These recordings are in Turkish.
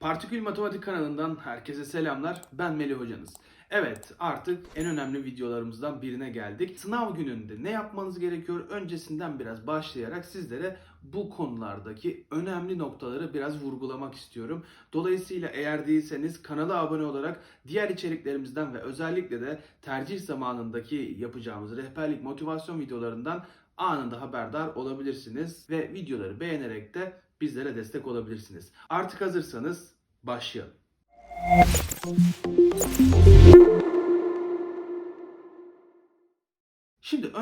Partikül Matematik kanalından herkese selamlar. Ben Melih hocanız. Evet artık en önemli videolarımızdan birine geldik. Sınav gününde ne yapmanız gerekiyor? Öncesinden biraz başlayarak sizlere bu konulardaki önemli noktaları biraz vurgulamak istiyorum. Dolayısıyla eğer değilseniz kanala abone olarak diğer içeriklerimizden ve özellikle de tercih zamanındaki yapacağımız rehberlik motivasyon videolarından anında haberdar olabilirsiniz ve videoları beğenerek de bizlere destek olabilirsiniz. Artık hazırsanız başlayalım.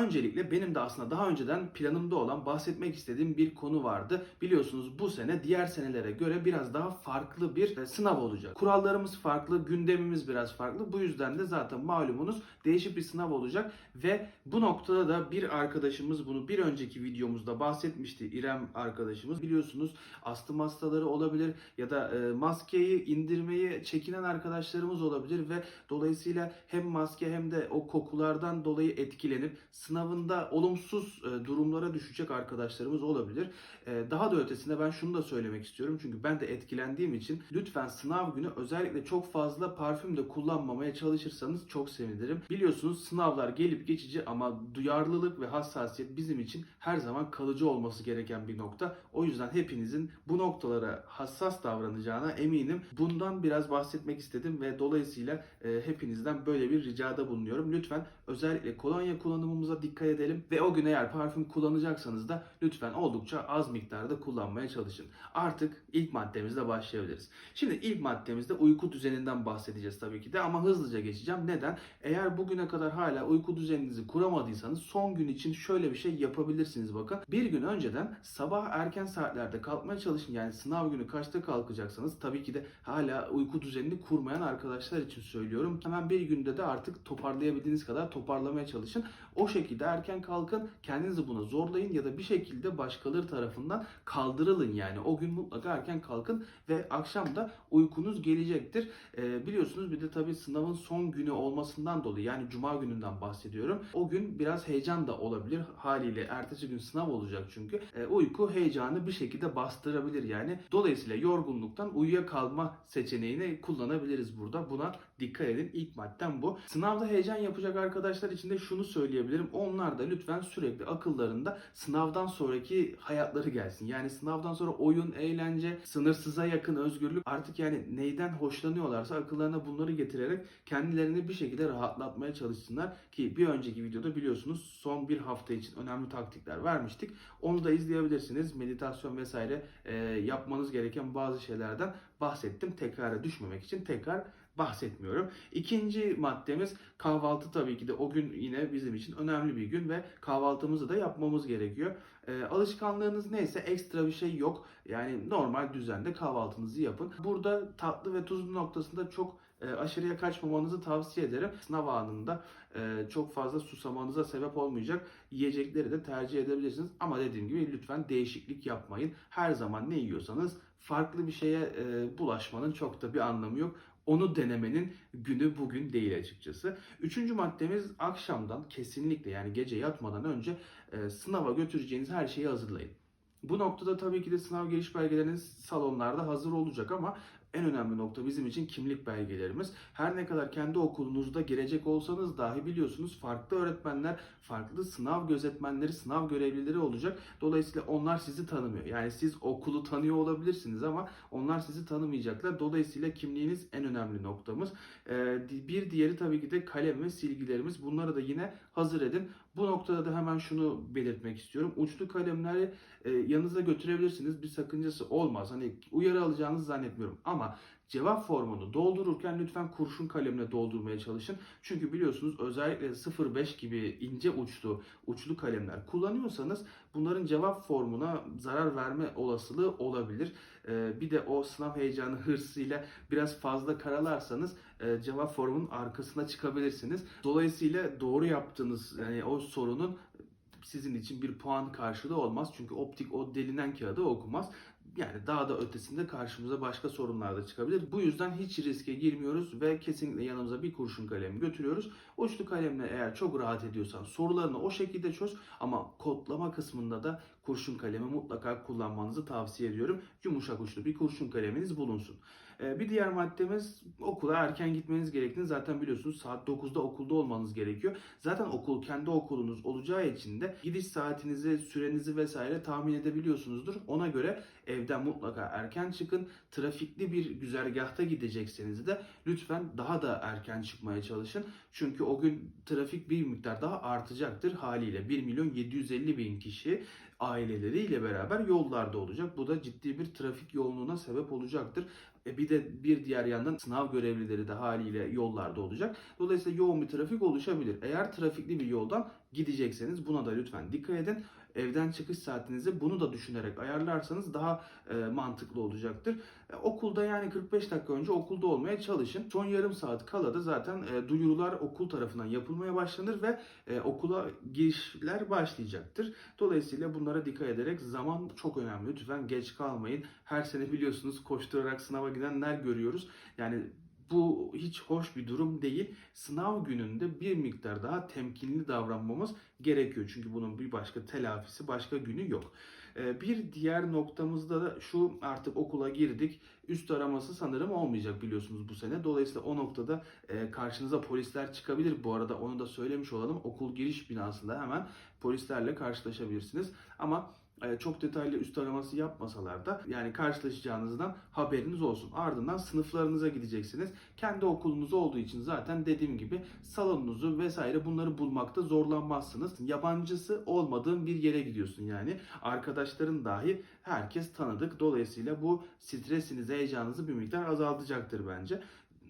Öncelikle benim de aslında daha önceden planımda olan bahsetmek istediğim bir konu vardı. Biliyorsunuz bu sene diğer senelere göre biraz daha farklı bir e, sınav olacak. Kurallarımız farklı, gündemimiz biraz farklı. Bu yüzden de zaten malumunuz değişik bir sınav olacak ve bu noktada da bir arkadaşımız bunu bir önceki videomuzda bahsetmişti. İrem arkadaşımız biliyorsunuz astım hastaları olabilir ya da e, maskeyi indirmeyi çekinen arkadaşlarımız olabilir ve dolayısıyla hem maske hem de o kokulardan dolayı etkilenip sınavında olumsuz e, durumlara düşecek arkadaşlarımız olabilir. E, daha da ötesinde ben şunu da söylemek istiyorum. Çünkü ben de etkilendiğim için lütfen sınav günü özellikle çok fazla parfüm de kullanmamaya çalışırsanız çok sevinirim. Biliyorsunuz sınavlar gelip geçici ama duyarlılık ve hassasiyet bizim için her zaman kalıcı olması gereken bir nokta. O yüzden hepinizin bu noktalara hassas davranacağına eminim. Bundan biraz bahsetmek istedim ve dolayısıyla e, hepinizden böyle bir ricada bulunuyorum. Lütfen özellikle kolonya kullanımımıza dikkat edelim ve o gün eğer parfüm kullanacaksanız da lütfen oldukça az miktarda kullanmaya çalışın. Artık ilk maddemizle başlayabiliriz. Şimdi ilk maddemizde uyku düzeninden bahsedeceğiz tabii ki de ama hızlıca geçeceğim. Neden? Eğer bugüne kadar hala uyku düzeninizi kuramadıysanız son gün için şöyle bir şey yapabilirsiniz bakın. Bir gün önceden sabah erken saatlerde kalkmaya çalışın. Yani sınav günü kaçta kalkacaksanız tabii ki de hala uyku düzenini kurmayan arkadaşlar için söylüyorum. Hemen bir günde de artık toparlayabildiğiniz kadar toparlamaya çalışın. O şekilde erken kalkın. Kendinizi buna zorlayın ya da bir şekilde başkaları tarafından kaldırılın yani. O gün mutlaka erken kalkın ve akşam da uykunuz gelecektir. Ee, biliyorsunuz bir de tabii sınavın son günü olmasından dolayı yani cuma gününden bahsediyorum. O gün biraz heyecan da olabilir. Haliyle ertesi gün sınav olacak çünkü. Ee, uyku heyecanı bir şekilde bastırabilir yani. Dolayısıyla yorgunluktan uyuyakalma seçeneğini kullanabiliriz burada. Buna dikkat edin. İlk maddem bu. Sınavda heyecan yapacak arkadaşlar için de şunu söyleyebilirim. Onlar da lütfen sürekli akıllarında sınavdan sonraki hayatları gelsin. Yani sınavdan sonra oyun, eğlence, sınırsıza yakın özgürlük artık yani neyden hoşlanıyorlarsa akıllarına bunları getirerek kendilerini bir şekilde rahatlatmaya çalışsınlar. Ki bir önceki videoda biliyorsunuz son bir hafta için önemli taktikler vermiştik. Onu da izleyebilirsiniz. Meditasyon vesaire e, yapmanız gereken bazı şeylerden bahsettim. Tekrara düşmemek için tekrar bahsetmiyorum. İkinci maddemiz kahvaltı tabii ki de o gün yine bizim için önemli bir gün ve kahvaltımızı da yapmamız gerekiyor. E, alışkanlığınız neyse ekstra bir şey yok. Yani normal düzende kahvaltınızı yapın. Burada tatlı ve tuzlu noktasında çok e, aşırıya kaçmamanızı tavsiye ederim. Sınav anında e, çok fazla susamanıza sebep olmayacak yiyecekleri de tercih edebilirsiniz. Ama dediğim gibi lütfen değişiklik yapmayın. Her zaman ne yiyorsanız farklı bir şeye e, bulaşmanın çok da bir anlamı yok. Onu denemenin günü bugün değil açıkçası. Üçüncü maddemiz akşamdan kesinlikle yani gece yatmadan önce e, sınava götüreceğiniz her şeyi hazırlayın. Bu noktada tabii ki de sınav giriş belgeleriniz salonlarda hazır olacak ama en önemli nokta bizim için kimlik belgelerimiz. Her ne kadar kendi okulunuzda girecek olsanız dahi biliyorsunuz farklı öğretmenler, farklı sınav gözetmenleri, sınav görevlileri olacak. Dolayısıyla onlar sizi tanımıyor. Yani siz okulu tanıyor olabilirsiniz ama onlar sizi tanımayacaklar. Dolayısıyla kimliğiniz en önemli noktamız. Ee, bir diğeri tabii ki de kalem ve silgilerimiz. Bunları da yine hazır edin. Bu noktada da hemen şunu belirtmek istiyorum. Uçlu kalemleri e, yanınıza götürebilirsiniz. Bir sakıncası olmaz. Hani uyarı alacağınızı zannetmiyorum. Ama cevap formunu doldururken lütfen kurşun kalemle doldurmaya çalışın. Çünkü biliyorsunuz özellikle 0.5 gibi ince uçlu uçlu kalemler kullanıyorsanız bunların cevap formuna zarar verme olasılığı olabilir. Ee, bir de o sınav heyecanı hırsıyla biraz fazla karalarsanız e, cevap formunun arkasına çıkabilirsiniz. Dolayısıyla doğru yaptığınız yani o sorunun sizin için bir puan karşılığı olmaz. Çünkü optik o delinen kağıdı okumaz. Yani daha da ötesinde karşımıza başka sorunlar da çıkabilir. Bu yüzden hiç riske girmiyoruz ve kesinlikle yanımıza bir kurşun kalem götürüyoruz. Uçlu kalemle eğer çok rahat ediyorsan sorularını o şekilde çöz ama kodlama kısmında da kurşun kalemi mutlaka kullanmanızı tavsiye ediyorum. Yumuşak uçlu bir kurşun kaleminiz bulunsun. Ee, Bir diğer maddemiz okula erken gitmeniz gerektiğini zaten biliyorsunuz saat 9'da okulda olmanız gerekiyor. Zaten okul kendi okulunuz olacağı için de gidiş saatinizi, sürenizi vesaire tahmin edebiliyorsunuzdur. Ona göre evden mutlaka erken çıkın. Trafikli bir güzergahta gidecekseniz de lütfen daha da erken çıkmaya çalışın. Çünkü o gün trafik bir miktar daha artacaktır haliyle. 1 milyon 750 bin kişi aileleriyle beraber yollarda olacak. Bu da ciddi bir trafik yoğunluğuna sebep olacaktır. E bir de bir diğer yandan sınav görevlileri de haliyle yollarda olacak. Dolayısıyla yoğun bir trafik oluşabilir. Eğer trafikli bir yoldan gidecekseniz buna da lütfen dikkat edin. Evden çıkış saatinizi bunu da düşünerek ayarlarsanız daha e, mantıklı olacaktır. E, okulda yani 45 dakika önce okulda olmaya çalışın. Son yarım saat kala da zaten e, duyurular okul tarafından yapılmaya başlanır ve e, okula girişler başlayacaktır. Dolayısıyla bunlara dikkat ederek zaman çok önemli. Lütfen geç kalmayın. Her sene biliyorsunuz koşturarak sınava gidenler görüyoruz. Yani bu hiç hoş bir durum değil. Sınav gününde bir miktar daha temkinli davranmamız gerekiyor. Çünkü bunun bir başka telafisi, başka günü yok. Ee, Bir diğer noktamızda da şu artık okula girdik. Üst araması sanırım olmayacak biliyorsunuz bu sene. Dolayısıyla o noktada e, karşınıza polisler çıkabilir. Bu arada onu da söylemiş olalım. Okul giriş binasında hemen polislerle karşılaşabilirsiniz. Ama çok detaylı üst araması yapmasalar da yani karşılaşacağınızdan haberiniz olsun. Ardından sınıflarınıza gideceksiniz. Kendi okulunuz olduğu için zaten dediğim gibi salonunuzu vesaire bunları bulmakta zorlanmazsınız. Yabancısı olmadığın bir yere gidiyorsun yani. Arkadaşların dahi herkes tanıdık. Dolayısıyla bu stresinizi, heyecanınızı bir miktar azaltacaktır bence.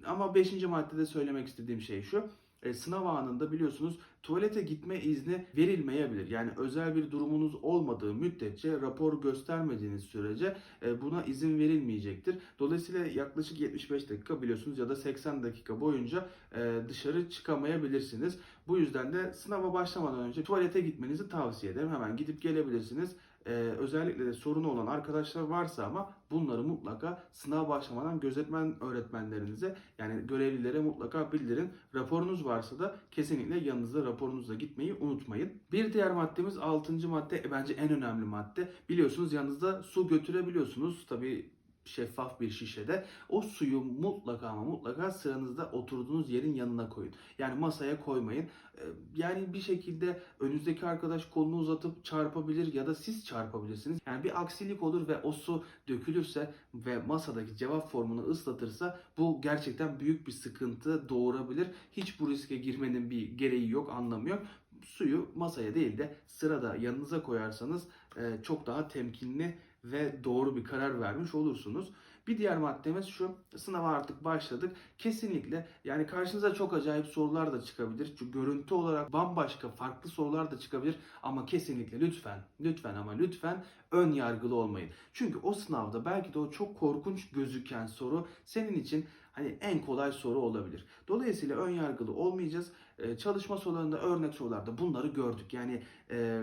Ama 5. maddede söylemek istediğim şey şu. E, sınav anında biliyorsunuz tuvalete gitme izni verilmeyebilir. Yani özel bir durumunuz olmadığı müddetçe rapor göstermediğiniz sürece e, buna izin verilmeyecektir. Dolayısıyla yaklaşık 75 dakika biliyorsunuz ya da 80 dakika boyunca e, dışarı çıkamayabilirsiniz. Bu yüzden de sınava başlamadan önce tuvalete gitmenizi tavsiye ederim. Hemen gidip gelebilirsiniz. Ee, özellikle de sorunu olan arkadaşlar varsa ama bunları mutlaka sınav başlamadan gözetmen öğretmenlerinize yani görevlilere mutlaka bildirin. Raporunuz varsa da kesinlikle yanınızda raporunuzla gitmeyi unutmayın. Bir diğer maddemiz 6. madde e, bence en önemli madde. Biliyorsunuz yanınızda su götürebiliyorsunuz. Tabii şeffaf bir şişede o suyu mutlaka ama mutlaka sıranızda oturduğunuz yerin yanına koyun. Yani masaya koymayın. Ee, Yani bir şekilde önünüzdeki arkadaş kolunu uzatıp çarpabilir ya da siz çarpabilirsiniz. Yani bir aksilik olur ve o su dökülürse ve masadaki cevap formunu ıslatırsa bu gerçekten büyük bir sıkıntı doğurabilir. Hiç bu riske girmenin bir gereği yok, anlamı yok. Suyu masaya değil de sırada yanınıza koyarsanız e, çok daha temkinli ve doğru bir karar vermiş olursunuz. Bir diğer maddemiz şu. Sınava artık başladık. Kesinlikle yani karşınıza çok acayip sorular da çıkabilir. Çünkü görüntü olarak bambaşka farklı sorular da çıkabilir. Ama kesinlikle lütfen, lütfen ama lütfen ön yargılı olmayın. Çünkü o sınavda belki de o çok korkunç gözüken soru senin için hani en kolay soru olabilir. Dolayısıyla ön yargılı olmayacağız. Ee, çalışma sorularında, örnek sorularda bunları gördük. Yani e,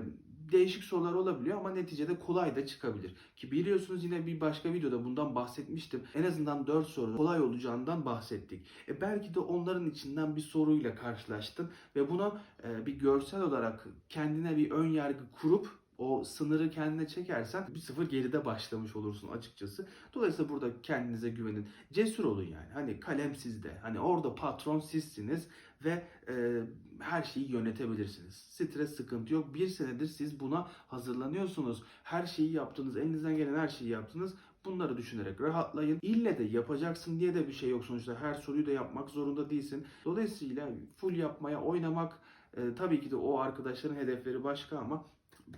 değişik sorular olabiliyor ama neticede kolay da çıkabilir. Ki biliyorsunuz yine bir başka videoda bundan bahsetmiştim. En azından 4 soru kolay olacağından bahsettik. E belki de onların içinden bir soruyla karşılaştın ve buna e, bir görsel olarak kendine bir ön yargı kurup o sınırı kendine çekersen bir sıfır geride başlamış olursun açıkçası. Dolayısıyla burada kendinize güvenin. Cesur olun yani. Hani kalem sizde. Hani orada patron sizsiniz ve e, her şeyi yönetebilirsiniz. Stres sıkıntı yok. Bir senedir siz buna hazırlanıyorsunuz. Her şeyi yaptınız. Elinizden gelen her şeyi yaptınız. Bunları düşünerek rahatlayın. İlle de yapacaksın diye de bir şey yok sonuçta. Her soruyu da yapmak zorunda değilsin. Dolayısıyla full yapmaya oynamak e, tabii ki de o arkadaşların hedefleri başka ama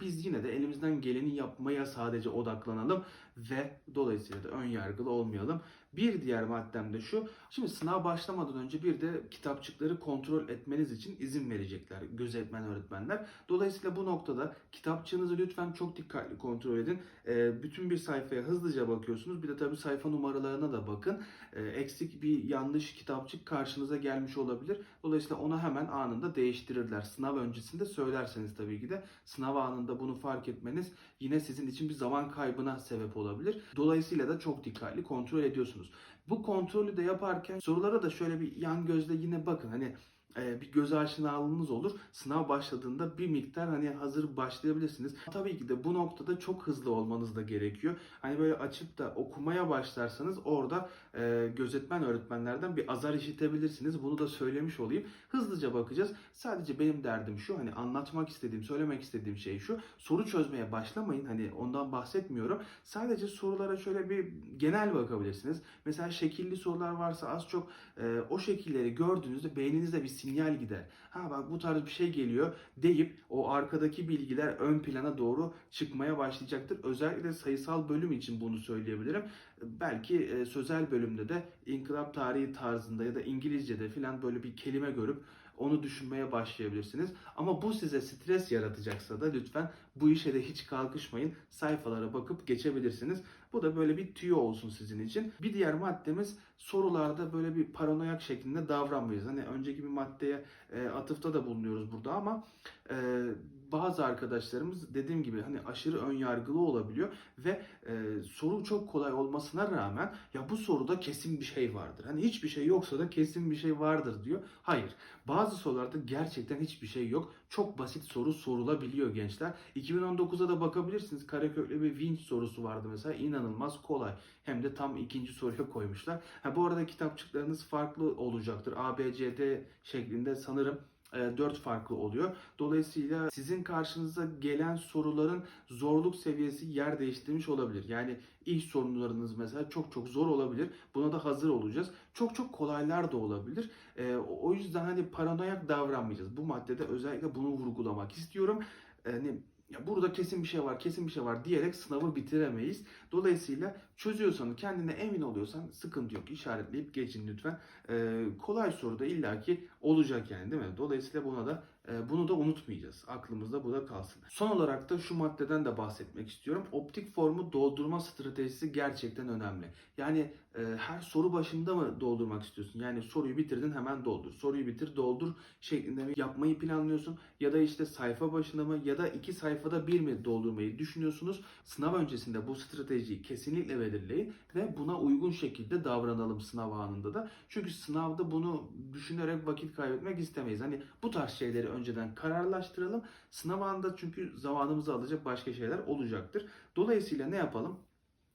biz yine de elimizden geleni yapmaya sadece odaklanalım ve dolayısıyla da ön yargılı olmayalım. Bir diğer maddem de şu. Şimdi sınav başlamadan önce bir de kitapçıkları kontrol etmeniz için izin verecekler gözetmen öğretmenler. Dolayısıyla bu noktada kitapçığınızı lütfen çok dikkatli kontrol edin. Ee, bütün bir sayfaya hızlıca bakıyorsunuz. Bir de tabii sayfa numaralarına da bakın. Ee, eksik bir yanlış kitapçık karşınıza gelmiş olabilir. Dolayısıyla onu hemen anında değiştirirler. Sınav öncesinde söylerseniz tabii ki de sınav anında bunu fark etmeniz yine sizin için bir zaman kaybına sebep olabilir. Dolayısıyla da çok dikkatli kontrol ediyorsunuz. Bu kontrolü de yaparken sorulara da şöyle bir yan gözle yine bakın. Hani bir göz aşinalığınız olur. Sınav başladığında bir miktar hani hazır başlayabilirsiniz. Tabii ki de bu noktada çok hızlı olmanız da gerekiyor. Hani böyle açıp da okumaya başlarsanız orada e, gözetmen öğretmenlerden bir azar işitebilirsiniz. Bunu da söylemiş olayım. Hızlıca bakacağız. Sadece benim derdim şu hani anlatmak istediğim, söylemek istediğim şey şu. Soru çözmeye başlamayın. Hani ondan bahsetmiyorum. Sadece sorulara şöyle bir genel bakabilirsiniz. Mesela şekilli sorular varsa az çok e, o şekilleri gördüğünüzde beyninizde bir sinyal gider. Ha bak bu tarz bir şey geliyor deyip o arkadaki bilgiler ön plana doğru çıkmaya başlayacaktır. Özellikle sayısal bölüm için bunu söyleyebilirim. Belki e, sözel bölümde de inkılap tarihi tarzında ya da İngilizce'de filan böyle bir kelime görüp onu düşünmeye başlayabilirsiniz. Ama bu size stres yaratacaksa da lütfen bu işe de hiç kalkışmayın. Sayfalara bakıp geçebilirsiniz. Bu da böyle bir tüyo olsun sizin için. Bir diğer maddemiz sorularda böyle bir paranoyak şeklinde davranmayız. Hani önceki bir maddeye e, atıfta da bulunuyoruz burada ama e, bazı arkadaşlarımız dediğim gibi hani aşırı ön yargılı olabiliyor ve e, soru çok kolay olmasına rağmen ya bu soruda kesin bir şey vardır. Hani hiçbir şey yoksa da kesin bir şey vardır diyor. Hayır. Bazı sorularda gerçekten hiçbir şey yok. Çok basit soru sorulabiliyor gençler. 2019'a da bakabilirsiniz. Karaköklü bir vinç sorusu vardı mesela. İnanılmaz kolay. Hem de tam ikinci soruya koymuşlar. Ha, bu arada kitapçıklarınız farklı olacaktır. A, B, C, D şeklinde sanırım 4 farklı oluyor. Dolayısıyla sizin karşınıza gelen soruların zorluk seviyesi yer değiştirmiş olabilir. Yani ilk sorularınız mesela çok çok zor olabilir. Buna da hazır olacağız. Çok çok kolaylar da olabilir. Ee, o yüzden hani paranoyak davranmayacağız. Bu maddede özellikle bunu vurgulamak istiyorum. Hani ya burada kesin bir şey var, kesin bir şey var diyerek sınavı bitiremeyiz. Dolayısıyla çözüyorsan, kendine emin oluyorsan sıkıntı yok. İşaretleyip geçin lütfen. Ee, kolay soru da illaki olacak yani değil mi? Dolayısıyla buna da bunu da unutmayacağız. Aklımızda bu da kalsın. Son olarak da şu maddeden de bahsetmek istiyorum. Optik formu doldurma stratejisi gerçekten önemli. Yani e, her soru başında mı doldurmak istiyorsun? Yani soruyu bitirdin hemen doldur. Soruyu bitir doldur şeklinde mi yapmayı planlıyorsun? Ya da işte sayfa başında mı ya da iki sayfada bir mi doldurmayı düşünüyorsunuz? Sınav öncesinde bu stratejiyi kesinlikle belirleyin ve buna uygun şekilde davranalım sınav anında da. Çünkü sınavda bunu düşünerek vakit kaybetmek istemeyiz. Hani bu tarz şeyleri önceden kararlaştıralım. Sınav anında çünkü zamanımızı alacak başka şeyler olacaktır. Dolayısıyla ne yapalım?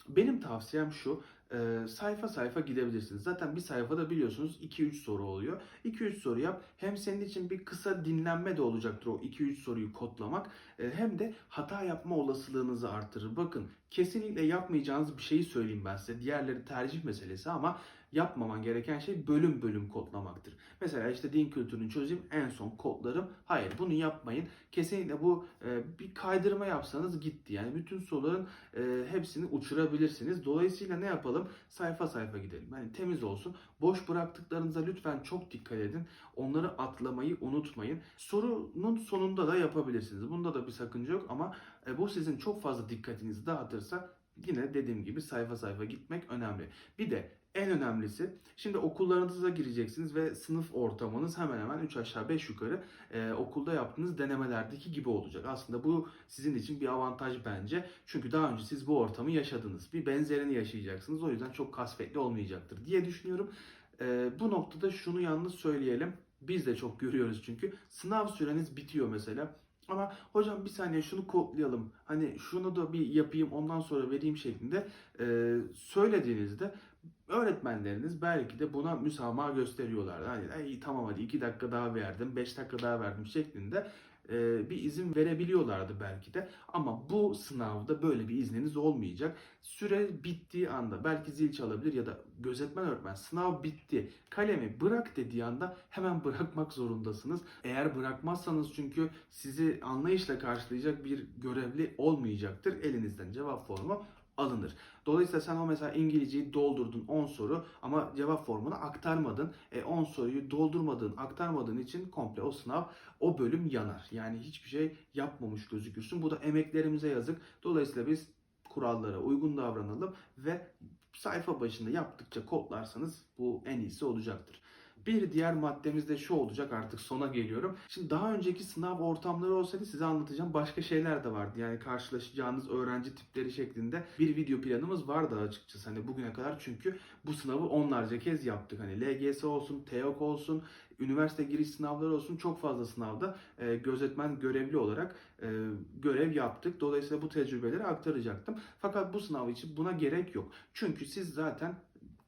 Benim tavsiyem şu, e, sayfa sayfa gidebilirsiniz. Zaten bir sayfada biliyorsunuz 2-3 soru oluyor. 2-3 soru yap. Hem senin için bir kısa dinlenme de olacaktır o 2-3 soruyu kodlamak. E, hem de hata yapma olasılığınızı artırır. Bakın kesinlikle yapmayacağınız bir şeyi söyleyeyim ben size. Diğerleri tercih meselesi ama yapmaman gereken şey bölüm bölüm kodlamaktır. Mesela işte din kültürünü çözeyim en son kodlarım. Hayır bunu yapmayın. Kesinlikle bu e, bir kaydırma yapsanız gitti. Yani bütün soruların e, hepsini uçurabilirsiniz. Dolayısıyla ne yapalım? Sayfa sayfa gidelim. Yani temiz olsun. Boş bıraktıklarınıza lütfen çok dikkat edin. Onları atlamayı unutmayın. Sorunun sonunda da yapabilirsiniz. Bunda da bir sakınca yok ama e, bu sizin çok fazla dikkatinizi dağıtırsa yine dediğim gibi sayfa sayfa gitmek önemli. Bir de en önemlisi şimdi okullarınıza gireceksiniz ve sınıf ortamınız hemen hemen 3 aşağı 5 yukarı e, okulda yaptığınız denemelerdeki gibi olacak. Aslında bu sizin için bir avantaj bence. Çünkü daha önce siz bu ortamı yaşadınız. Bir benzerini yaşayacaksınız. O yüzden çok kasvetli olmayacaktır diye düşünüyorum. E, bu noktada şunu yalnız söyleyelim. Biz de çok görüyoruz çünkü. Sınav süreniz bitiyor mesela. Ama hocam bir saniye şunu kodlayalım. Hani şunu da bir yapayım ondan sonra vereyim şeklinde e, söylediğinizde öğretmenleriniz belki de buna müsamaha gösteriyorlar. Hani "Ay, tamam hadi 2 dakika daha verdim, 5 dakika daha verdim şeklinde e, bir izin verebiliyorlardı belki de. Ama bu sınavda böyle bir izniniz olmayacak. Süre bittiği anda belki zil çalabilir ya da gözetmen öğretmen sınav bitti kalemi bırak dediği anda hemen bırakmak zorundasınız. Eğer bırakmazsanız çünkü sizi anlayışla karşılayacak bir görevli olmayacaktır. Elinizden cevap formu alınır. Dolayısıyla sen o mesela İngilizceyi doldurdun 10 soru ama cevap formunu aktarmadın. E 10 soruyu doldurmadığın, aktarmadığın için komple o sınav, o bölüm yanar. Yani hiçbir şey yapmamış gözükürsün. Bu da emeklerimize yazık. Dolayısıyla biz kurallara uygun davranalım ve sayfa başında yaptıkça kodlarsanız bu en iyisi olacaktır. Bir diğer maddemiz de şu olacak artık sona geliyorum. Şimdi daha önceki sınav ortamları olsaydı size anlatacağım başka şeyler de vardı. Yani karşılaşacağınız öğrenci tipleri şeklinde bir video planımız vardı açıkçası. Hani bugüne kadar çünkü bu sınavı onlarca kez yaptık. Hani LGS olsun, TEOK olsun, üniversite giriş sınavları olsun çok fazla sınavda e, gözetmen görevli olarak e, görev yaptık. Dolayısıyla bu tecrübeleri aktaracaktım. Fakat bu sınav için buna gerek yok. Çünkü siz zaten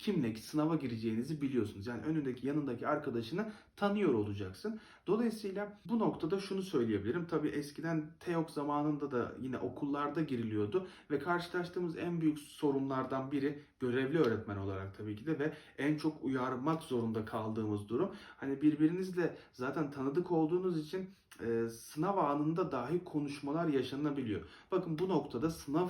kimle sınava gireceğinizi biliyorsunuz. Yani önündeki yanındaki arkadaşını tanıyor olacaksın. Dolayısıyla bu noktada şunu söyleyebilirim. Tabii eskiden TEOK zamanında da yine okullarda giriliyordu ve karşılaştığımız en büyük sorunlardan biri görevli öğretmen olarak tabii ki de ve en çok uyarmak zorunda kaldığımız durum. Hani birbirinizle zaten tanıdık olduğunuz için e, sınav anında dahi konuşmalar yaşanabiliyor. Bakın bu noktada sınav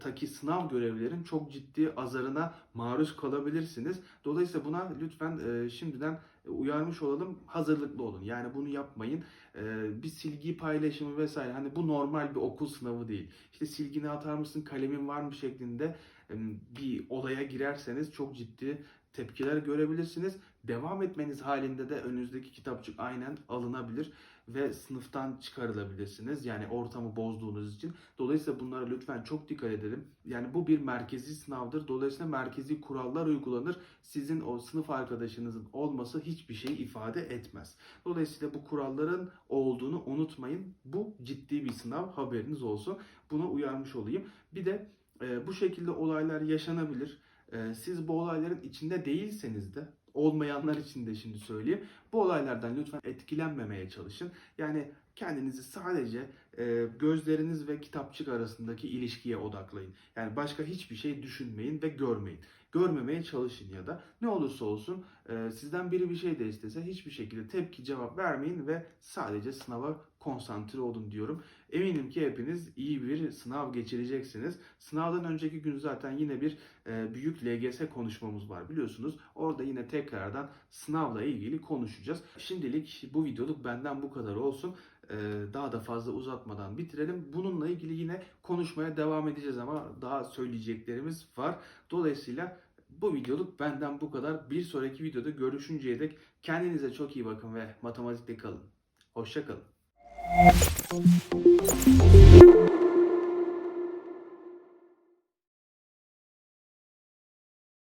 taki sınav görevlilerin çok ciddi azarına maruz kalabilirsiniz. Dolayısıyla buna lütfen e, şimdiden uyarmış olalım. Hazırlıklı olun. Yani bunu yapmayın. E, bir silgi paylaşımı vesaire hani bu normal bir okul sınavı değil. İşte silgini atar mısın, kalemin var mı şeklinde e, bir olaya girerseniz çok ciddi tepkiler görebilirsiniz. Devam etmeniz halinde de önünüzdeki kitapçık aynen alınabilir ve sınıftan çıkarılabilirsiniz. Yani ortamı bozduğunuz için. Dolayısıyla bunlara lütfen çok dikkat edelim. Yani bu bir merkezi sınavdır. Dolayısıyla merkezi kurallar uygulanır. Sizin o sınıf arkadaşınızın olması hiçbir şey ifade etmez. Dolayısıyla bu kuralların olduğunu unutmayın. Bu ciddi bir sınav haberiniz olsun. Buna uyarmış olayım. Bir de e, bu şekilde olaylar yaşanabilir. E, siz bu olayların içinde değilseniz de olmayanlar için de şimdi söyleyeyim. Bu olaylardan lütfen etkilenmemeye çalışın. Yani kendinizi sadece e, gözleriniz ve kitapçık arasındaki ilişkiye odaklayın. Yani başka hiçbir şey düşünmeyin ve görmeyin. Görmemeye çalışın ya da ne olursa olsun e, sizden biri bir şey de istese hiçbir şekilde tepki cevap vermeyin ve sadece sınava konsantre olun diyorum. Eminim ki hepiniz iyi bir sınav geçireceksiniz. Sınavdan önceki gün zaten yine bir e, büyük LGS konuşmamız var biliyorsunuz. Orada yine tekrardan sınavla ilgili konuşacağız. Şimdilik bu videoluk benden bu kadar olsun. E, daha da fazla uzatmadan bitirelim. Bununla ilgili yine konuşmaya devam edeceğiz ama daha söyleyeceklerimiz var. Dolayısıyla bu videoluk benden bu kadar. Bir sonraki videoda görüşünceye dek kendinize çok iyi bakın ve matematikte kalın. Hoşça kalın.